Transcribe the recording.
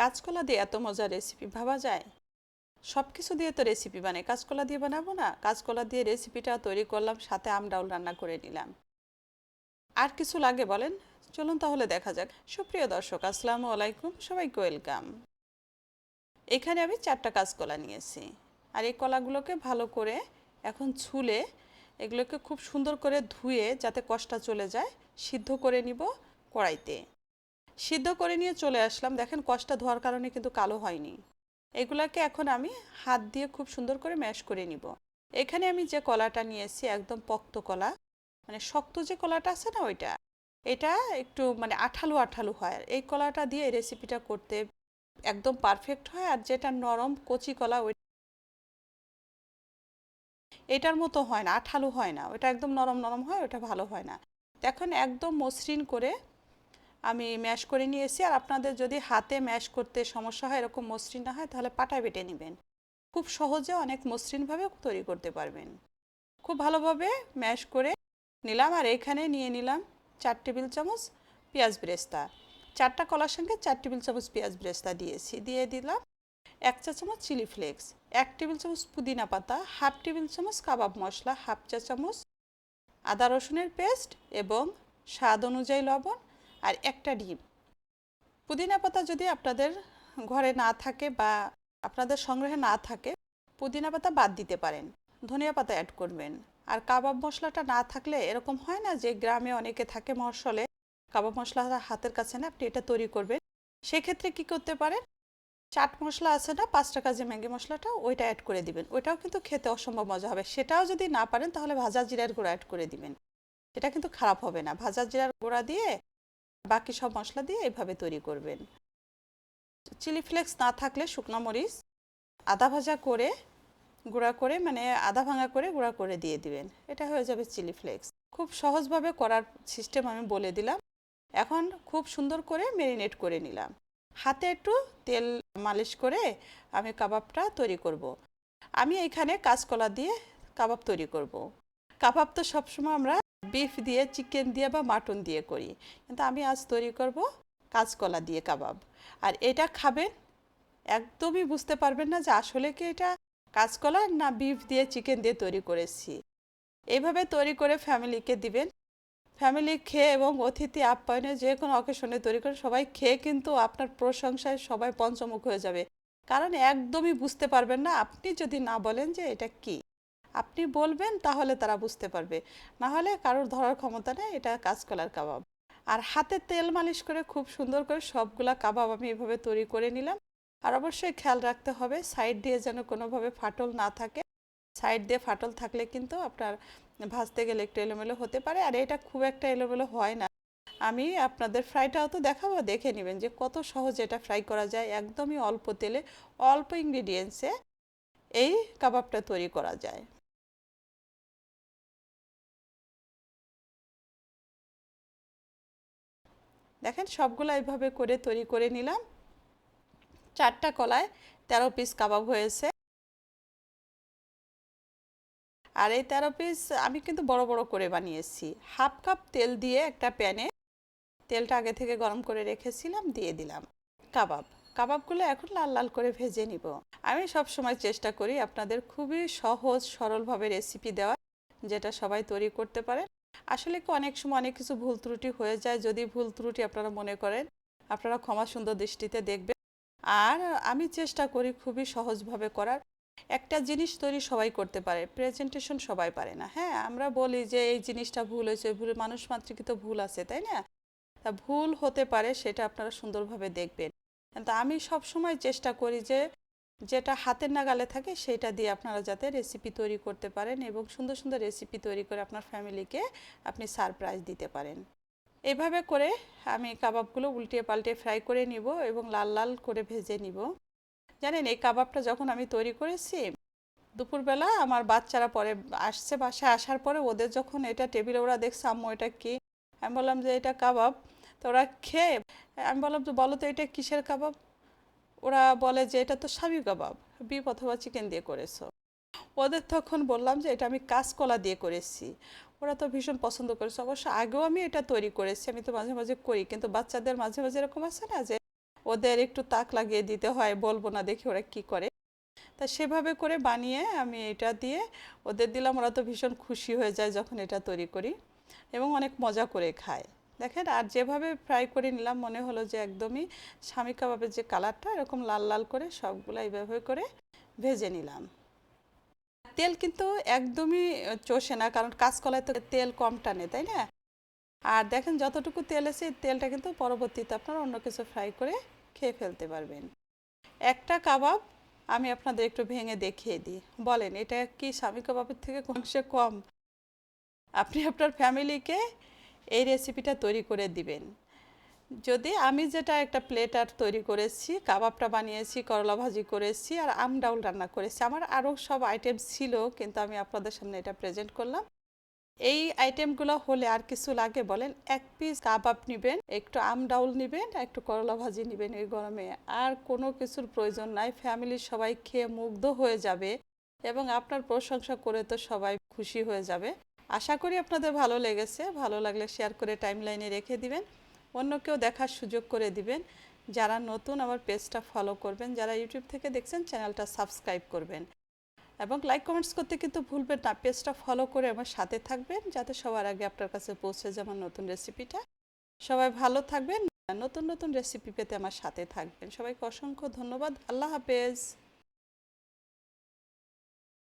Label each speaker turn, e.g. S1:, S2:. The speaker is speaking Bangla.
S1: কাঁচকলা দিয়ে এত মজার রেসিপি ভাবা যায়? সব কিছু দিয়ে তো রেসিপি বানাই। কাঁচকলা দিয়ে বানাবো না? কাঁচকলা দিয়ে রেসিপিটা তৈরি করলাম, সাথে আম ডাউল রান্না করে নিলাম। আর কিছু লাগে বলেন? চলুন তাহলে দেখা যাক। সুপ্রিয় দর্শক, আসসালামু আলাইকুম। সবাইকে ওয়েলকাম। এখানে আমি চারটা কাঁচকলা নিয়েছি। আর এই কলাগুলোকে ভালো করে এখন ছুলে এগুলোকে খুব সুন্দর করে ধুয়ে যাতে কষ্টা চলে যায়, সিদ্ধ করে নিব কড়াইতে। সিদ্ধ করে নিয়ে চলে আসলাম। দেখেন কষ্টা ধোয়ার কারণে কিন্তু কালো হয়নি। এগুলাকে এখন আমি হাত দিয়ে খুব সুন্দর করে ম্যাশ করে নিব। এখানে আমি যে কলাটা নিয়েছি, একদম পক্ত কলা মানে শক্ত যে কলাটা আছে না ওইটা, এটা একটু মানে আঠালো আঠালো হয়। এই কলাটা দিয়ে এই রেসিপিটা করতে একদম পারফেক্ট হয় আর যেটা নরম কচি কলা ওই এটার মতো হয় না, আঠালো হয় না। ওটা একদম নরম নরম হয়, ওটা ভালো হয় না। এখন একদম মসৃণ করে আমি ম্যাশ করে নিয়েছি আর আপনাদের যদি হাতে ম্যাশ করতে সমস্যা হয়, এরকম মসৃণ না হয়, তাহলে পাটায় বেটে নেবেন। খুব সহজে অনেক মসৃণভাবে তৈরি করতে পারবেন। খুব ভালোভাবে ম্যাশ করে নিলাম আর এখানে নিয়ে নিলাম চার টেবিল চামচ পেঁয়াজ ব্রেস্তা। চারটা কলার সঙ্গে চার টেবিল চামচ পেঁয়াজ ব্রেস্তা দিয়েছি। দিয়ে দিলাম এক চা চামচ চিলি ফ্লেক্স, এক টেবিল চামচ পুদিনা পাতা, হাফ টেবিল চামচ কাবাব মশলা, হাফ চা চামচ আদা রসুনের পেস্ট এবং স্বাদ অনুযায়ী লবণ আর একটা ডিম। পুদিনা পাতা যদি আপনাদের ঘরে না থাকে বা আপনাদের সংগ্রহে না থাকে, পুদিনা পাতা বাদ দিতে পারেন। ধনিয়া পাতা অ্যাড করবেন। আর কাবাব মশলাটা না থাকলে এরকম হয় না যে গ্রামে অনেকে থাকে মশলে কাবাব মশলা হাতের কাছে না, আপনি এটা তৈরি করবেন। সেক্ষেত্রে কি করতে পারেন? চাট মশলা আছে না, পাঁচ টাকা যে ম্যাগি মশলাটা, ওইটা অ্যাড করে দিবেন। ওইটাও কিন্তু খেতে অসম্ভব মজা হবে। সেটাও যদি না পারেন, তাহলে ভাজা জিরার গুঁড়া অ্যাড করে দিবেন। এটা কিন্তু খারাপ হবে না। ভাজা জিরার গুঁড়া দিয়ে বাকি সব মশলা দিয়ে এভাবে তৈরি করবেন। চিলি ফ্লেক্স না থাকলে শুকনো মরিচ, আদা ভাজা করে গুঁড়া করে মানে আদা ভাঙা করে গুঁড়া করে দিয়ে দিবেন। এটা হয়ে যাবে চিলি ফ্লেক্স। খুব সহজভাবে করার সিস্টেম আমি বলে দিলাম। এখন খুব সুন্দর করে মেরিনেট করে নিলাম। হাতে একটু তেল মালিশ করে আমি কাবাবটা তৈরি করব। আমি এখানে কাঁচকলা দিয়ে কাবাব তৈরি করব। কাবাব তো সবসময় আমরা বিফ দিয়ে, চিকেন দিয়ে বা মাটন দিয়ে করি। কিন্তু আমি আজ তৈরি করব কাঁচকলা দিয়ে কাবাব। আর এটা খাবেন, একদমই বুঝতে পারবেন না যে আসলে কি এটা কাঁচকলা না বিফ দিয়ে, চিকেন দিয়ে তৈরি করেছি। এইভাবে তৈরি করে ফ্যামিলিকে দিবেন। ফ্যামিলি খেয়ে এবং অতিথি আপ্যায়নে যে কোনো অকেশনে তৈরি করে সবাই খেয়ে কিন্তু আপনার প্রশংসায় সবাই পঞ্চমুখ হয়ে যাবে। কারণ একদমই বুঝতে পারবেন না, আপনি যদি না বলেন যে এটা কি। আপনি বলবেন তাহলে তারা বুঝতে পারবে। না হলে কারোর ধরার ক্ষমতা নেই, এটা কাঁচকলার কাবাব। আর হাতে তেল মালিশ করে খুব সুন্দর করে সবগুলা কাবাব আমি এভাবে তৈরি করে নিলাম। আর অবশ্যই খেয়াল রাখতে হবে, সাইড দিয়ে যেন কোনোভাবে ফাটল না থাকে। সাইড দিয়ে ফাটল থাকলে কিন্তু আপনার ভাজতে গেলে একটু এলোমেলো হতে পারে। আর এটা খুব একটা এলোমেলো হয় না। আমি আপনাদের ফ্রাইটাও তো দেখাবো, দেখে নেবেন যে কত সহজে এটা ফ্রাই করা যায়। একদমই অল্প তেলে, অল্প ইনগ্রিডিয়েন্টসে এই কাবাবটা তৈরি করা যায়। দেখেন সবগুলো এইভাবে করে তৈরি করে নিলাম। চারটা কলায় তেরো পিস কাবাব হয়েছে। আর এই তেরো পিস আমি কিন্তু বড় বড় করে বানিয়েছি। হাফ কাপ তেল দিয়ে একটা প্যানে তেলটা আগে থেকে গরম করে রেখেছিলাম, দিয়ে দিলাম কাবাব। কাবাবগুলো এখন লাল লাল করে ভেজে নিব। আমি সব সময় চেষ্টা করি আপনাদের খুবই সহজ সরলভাবে রেসিপি দেওয়ার, যেটা সবাই তৈরি করতে পারে আসলে কি অনেক সময় অনেক কিছু ভুল ত্রুটি হয়ে যায়। যদি ভুল ত্রুটি আপনারা মনে করেন, আপনারা ক্ষমা সুন্দর দৃষ্টিতে দেখবেন। আর আমি চেষ্টা করি খুবই সহজভাবে করার। একটা জিনিস তৈরি সবাই করতে পারে প্রেজেন্টেশন সবাই পারে না। হ্যাঁ আমরা বলি যে এই জিনিসটা ভুল হয়েছে, ভুল মানুষ মাতৃকৃত ভুল আছে, তাই না? তা ভুল হতে পারে, সেটা আপনারা সুন্দরভাবে দেখবেন। কিন্তু আমি সব সময় চেষ্টা করি যে যেটা হাতের নাগালে থাকে সেটা দিয়ে আপনারা যাতে রেসিপি তৈরি করতে পারেন এবং সুন্দর সুন্দর রেসিপি তৈরি করে আপনার ফ্যামিলিকে আপনি সারপ্রাইজ দিতে পারেন। এভাবে করে আমি কাবাবগুলো উল্টিয়ে পাল্টে ফ্রাই করে নিব এবং লাল লাল করে ভেজে নিব। জানেন, এই কাবাবটা যখন আমি তৈরি করেছি, দুপুরবেলা আমার বাচ্চারা পরে আসছে বাসায়, আসার পরে ওদের যখন এটা টেবিলে ওরা দেখছে, আম্মু, এটা কি? আমি বললাম যে, এটা কাবাব। তো ওরা খেয়ে, আমি বললাম যে, বলো তো, এটা কিসের কাবাব? ওরা বলে যে এটা তো সাবি কাবাব বিপ অথবা চিকেন দিয়ে করেছ। ওদের তখন বললাম যে এটা আমি কাঁচকলা দিয়ে করেছি। ওরা তো ভীষণ পছন্দ করেছে। অবশ্য আগেও আমি এটা তৈরি করেছি, আমি তো মাঝে মাঝে করি। কিন্তু বাচ্চাদের মাঝে মাঝে এরকম আছে না যে ওদের একটু তাক লাগিয়ে দিতে হয়, বলব না দেখি ওরা কি করে। তা সেভাবে করে বানিয়ে আমি এটা দিয়ে ওদের দিলাম। ওরা তো ভীষণ খুশি হয়ে যায় যখন এটা তৈরি করি এবং অনেক মজা করে খায়। দেখেন, আর যেভাবে ফ্রাই করে নিলাম, মনে হলো যে একদমই স্বামী কাবাবের যে কালারটা এরকম লাল লাল করে সবগুলো এইভাবে করে ভেজে নিলাম। তেল কিন্তু একদমই চষে না, কারণ কাঁচকলায় তো তেল কম টানে, তাই না? আর দেখেন, যতটুকু তেল আছে তেলটা কিন্তু পরবর্তীতে আপনারা অন্য কিছু ফ্রাই করে খেয়ে ফেলতে পারবেন। একটা কাবাব আমি আপনাদের একটু ভেঙে দেখিয়ে দিই। বলেন, এটা কি স্বামী কাবাবের থেকে অংশে কম? আপনি আপনার ফ্যামিলিকে এই রেসিপিটা তৈরি করে দিবেন। যদি আমি যেটা একটা প্লেটার তৈরি করেছি, কাবাবটা বানিয়েছি, করলা ভাজি করেছি আর আম ডাউল রান্না করেছি, আমার আরও সব আইটেম ছিল, কিন্তু আমি আপনাদের সামনে এটা প্রেজেন্ট করলাম। এই আইটেমগুলো হলে আর কিছু লাগে বলেন, এক পিস কাবাব নেবেন, একটু আম ডাউল নেবেন, একটু করলা ভাজি নেবেন এই গরমে। আর কোনো কিছুর প্রয়োজন নাই ফ্যামিলির সবাই খেয়ে মুগ্ধ হয়ে যাবে এবং আপনার প্রশংসা করে তো সবাই খুশি হয়ে যাবে। আশা করি আপনাদের ভালো লেগেছে। ভালো লাগলে শেয়ার করে টাইমলাইনে রেখে দিবেন। অন্য কেউ দেখার সুযোগ করে দিবেন। যারা নতুন আমার পেজটা ফলো করবেন, যারা ইউটিউব থেকে দেখছেন চ্যানেলটা সাবস্ক্রাইব করবেন। এবং লাইক কমেন্টস করতে কিন্তু ভুলবেন না। পেজটা ফলো করে আমার সাথে থাকবেন, যাতে সবার আগে আপনার কাছে পৌঁছে যায় আমার নতুন রেসিপিটা সবাই ভালো থাকবেন। নতুন নতুন রেসিপি পেতে আমার সাথে থাকবেন। সবাইকে অসংখ্য ধন্যবাদ। আল্লাহ হাফেজ।